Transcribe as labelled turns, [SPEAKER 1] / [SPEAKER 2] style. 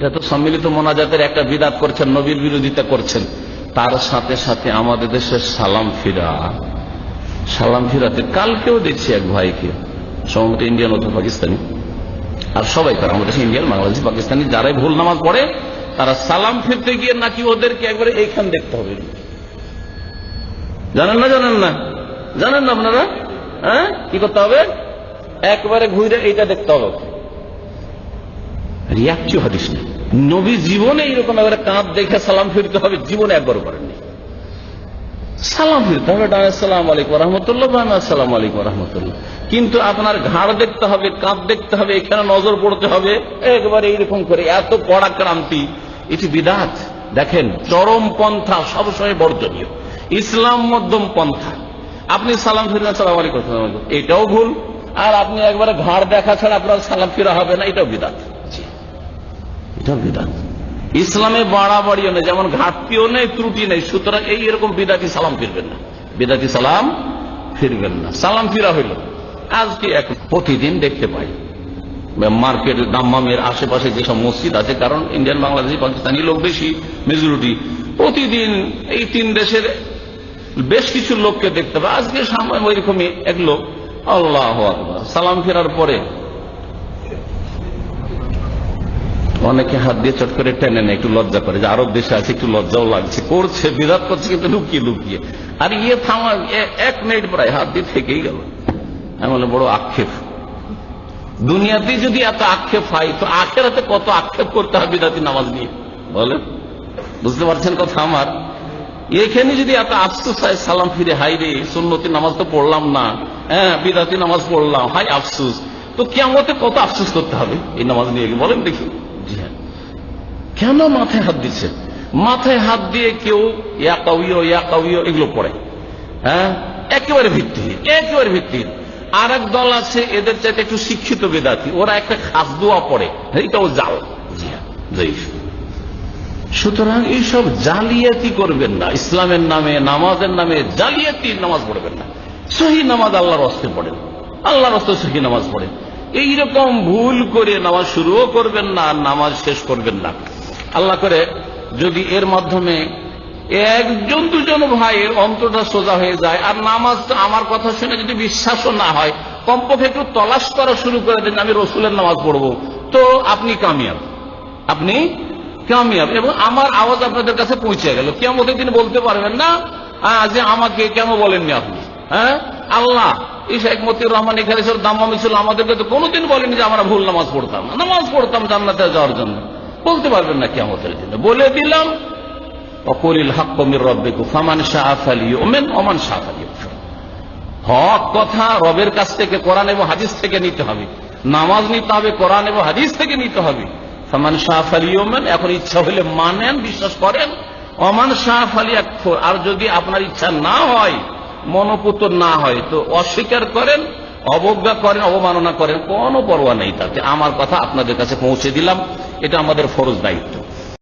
[SPEAKER 1] এটা তো সম্মিলিত মোনাজাতের একটা বিদাত করছেন, নবীর বিরোধিতা করছেন। তার সাথে সাথে আমাদের দেশের সালাম ফিরা। সালাম ফিরাতে কালকেও দেখছি এক ভাইকে, সম্ভবত ইন্ডিয়ান অথবা পাকিস্তানি। আর সবাই করে আমাদের ইন্ডিয়ান, বাংলাদেশি, পাকিস্তানি, যারাই ভুল নামাজ পড়ে, তারা সালাম ফিরতে গিয়ে নাকি ওদেরকে একবারে এইখান দেখতে হবে। জানেন না জানেন না? জানেন না আপনারা? হ্যাঁ? কি করতে হবে? একবারে ঘুরে এইটা দেখতে হবে। রিয়াকচু হাদিস নেই নবী জীবনে এইরকম একবারে কাঁধ দেখে সালাম ফিরতে হবে, জীবনে একবার করেননি। সালাম ফিরতে হবে, ডান আসসালাম আলাইকুম রহমতুল্লাহ বান আসসালাম আলাইকুম রহমতুল্লাহ। কিন্তু আপনার ঘাড় দেখতে হবে, কাঁধ দেখতে হবে, এখানে নজর পড়তে হবে, একবারে এইরকম করে এত কড়া ক্রান্তি। এটি বিদাত। দেখেন, চরম পন্থা, সবসময় বর্জনীয়। ইসলাম মধ্যম পন্থা। আপনি সালাম ফিরলেন সালাম আলাইকুম। এটাও ভুল। আর আপনি একবারে ঘাড় দেখা ছাড়া আপনার সালাম ফিরা হবে না, এটাও বিদাত। এটা বিদাত ইসলামে বাড়াবাড়িও নেই, যেমন ঘাটতিও নেই, ত্রুটি নেই। সুতরাং এই এরকম বিদাতি সালাম ফিরবেন না। বিদাতি সালাম ফিরবেন না। সালাম ফিরা হইল। আজকে এক প্রতিদিন দেখতে পাই। মার্কেট, দাম্মামের আশেপাশে যেসব মসজিদ আছে, কারণ ইন্ডিয়ান বাংলাদেশি, পাকিস্তানি লোক বেশি মেজরিটি প্রতিদিন এই তিন দেশের বেশ কিছু লোককে দেখতে পাই। আজকে সামনে ওইরকমই এক লোক। আল্লাহ সালাম ফেরার পরে অনেকে হাত দিয়ে চট করে টেনে নেয়, একটু লজ্জা করে, যে আরব দেশে আছে, একটু লজ্জাও লাগছে। করছে, বিরাট করছে, কিন্তু লুকিয়ে লুকিয়ে। আর ইয়ে থামা এক মিনিট প্রায় হাত দিয়ে থেকেই গেল। এমন বড় আক্ষেপ। দুনিয়াতে যদি এত আক্ষেপ হয়, তো আখের হাতে কত আক্ষেপ করতে হবে বিদাতি নামাজ নিয়ে? বলেন। বুঝতে পারছেন কথা আমার? এখানে যদি এত আফসোস হয়, সালাম ফিরে হাই রে, সুন্নতি নামাজ তো পড়লাম না। হ্যাঁ বিদাতি নামাজ পড়লাম হাই আফসোস। তো কেমতে কত আফসোস করতে হবে এই নামাজ নিয়ে? বলেন দেখি। কেন মাথায় হাত দিচ্ছে মাথায় হাত দিয়ে কেউ ইয়া কাউইও এগুলো পড়ে। হ্যাঁ? একেবারে ভিত্তিহীন একেবারে ভিত্তিহীন। আর এক দল আছে, এদের চাইতে একটু শিক্ষিত বেদাতি। ওরা একটা খাস দোয়া পড়ে। এইটাও জাল। হ্যাঁ সুতরাং এইসব জালিয়াতি করবেন না। ইসলামের নামে, নামাজের নামে জালিয়াতি নামাজ পড়বেন না। সহি নামাজ আল্লাহর অস্তে পড়েন। আল্লাহর অস্তে সহি নামাজ পড়েন। এইরকম ভুল করে নামাজ শুরুও করবেন না নামাজ শেষ করবেন না। আল্লাহ করে, যদি এর মাধ্যমে একজন দুজন ভাইয়ের অন্তরটা সোজা হয়ে যায়, আর নামাজ আমার কথা শুনে যদি বিশ্বাসও না হয়, কমপক্ষে একটু তলাশ করা শুরু করে দেন, আমি রসুলের নামাজ পড়ব। তো আপনি কামিয়াব। আপনি কামিয়াব। এবং আমার আওয়াজ আপনাদের কাছে পৌঁছে গেল। কেমন তিনি বলতে পারবেন না যে আমাকে কেন বলেননি আপনি? হ্যাঁ? আল্লাহ শেখ রহমান এখানে দাম্মা মিছিল আমাদেরকে তো কোনোদিন বলেনি যে আমরা ভুল নামাজ পড়তাম নামাজ পড়তাম জান্নাতে যাওয়ার জন্য। বলতে পারবেন না কেমতের জন্য বলে দিলাম অকরিল হাক্কমির রব্বিকু, ফামান শাহ ফালি ওমেন ওমান শাহ ফালি হক কথা রবের কাছ থেকে, কোরআন এবং হাদিস থেকে নিতে হবে। নামাজ নিতে হবে, কোরআন এবং হাদিস থেকে নিতে হবে। ফামান শাহ ফালিওমেন এখন ইচ্ছা হলে মানেন, বিশ্বাস করেন অমান শাহ ফালি আকফর আর যদি আপনার ইচ্ছা না হয়, মনোপুত না হয়, তো অস্বীকার করেন, অবজ্ঞা করেন, অবমাননা করেন, কোনো পরোয়া নেই তাতে। আমার কথা আপনাদের কাছে পৌঁছে দিলাম। এটা আমাদের ফরজ দায়িত্ব।